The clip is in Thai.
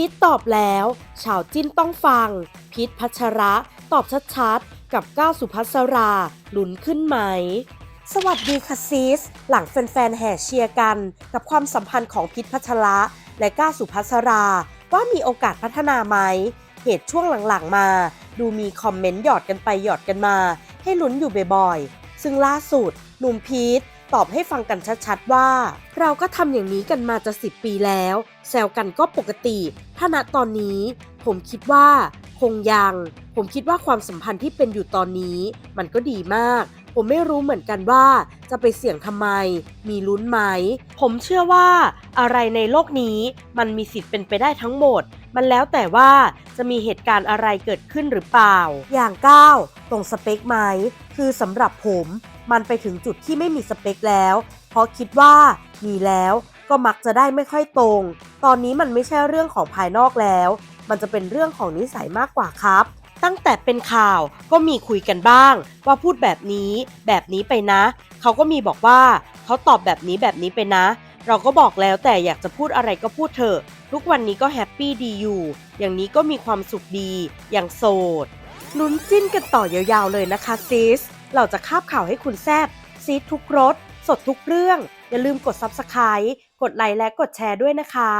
พีทตอบแล้วชาวจิ้นต้องฟัง พีทพัชระตอบชัดๆ กับก้าวสุภัสราหลุนขึ้นไหม สวัสดีค่ะซีส หลังแฟนๆแห่เชียร์กัน กับความสัมพันธ์ของพีทพัชระและก้าวสุภัสรา ว่ามีโอกาสพัฒนาไหม เหตุช่วงหลังๆมา ดูมีคอมเมนต์หยอดกันไปหยอดกันมา ให้ลุ้นอยู่บ่อยๆ ซึ่งล่าสุด หนุ่มพีท ตอบให้ฟังกันชัดๆว่า เราก็ทำอย่างนี้กันมาจะสิบปีแล้ว แซวกันก็ปกติ ถ้าณตอนนี้ ผมคิดว่า คงยัง ผมคิดว่าความสัมพันธ์ที่เป็นอยู่ตอนนี้ มันก็ดีมาก ผมไม่รู้เหมือนกันว่า จะไปเสี่ยงทำไม มีลุ้นไหม ผมเชื่อว่า อะไรในโลกนี้ มันมีสิทธิ์เป็นไปได้ทั้งหมด มันแล้วแต่ว่าจะมีเหตุการณ์อะไรเกิดขึ้นหรือเปล่า อย่างก้าวตรงสเปคไหม คือสำหรับผม มันไปถึงจุดที่ไม่มีสเปคแล้ว เพราะคิดว่ามีแล้วก็มักจะได้ไม่ค่อยตรง ตอนนี้มันไม่ใช่เรื่องของภายนอกแล้ว มันจะเป็นเรื่องของนิสัยมากกว่าครับ ตั้งแต่เป็นข่าวก็มีคุยกันบ้าง ว่าพูดแบบนี้แบบนี้ไปนะ เขาก็มีบอกว่าเขาตอบแบบนี้แบบนี้ไปนะ เราก็บอกแล้วแต่อยากจะพูดอะไรก็พูดเถอะ ทุกวันนี้ก็แฮปปี้ดีอยู่ อย่างนี้ก็มีความสุขดี อย่างโสดลุ้นจิ้นกันต่อยาวๆเลยนะคะซิส เราจะคาบข่าวให้คุณแซบซีดทุกรสสดทุกเรื่อง อย่าลืมกด Subscribe กดไลค์และกดแชร์ด้วยนะคะ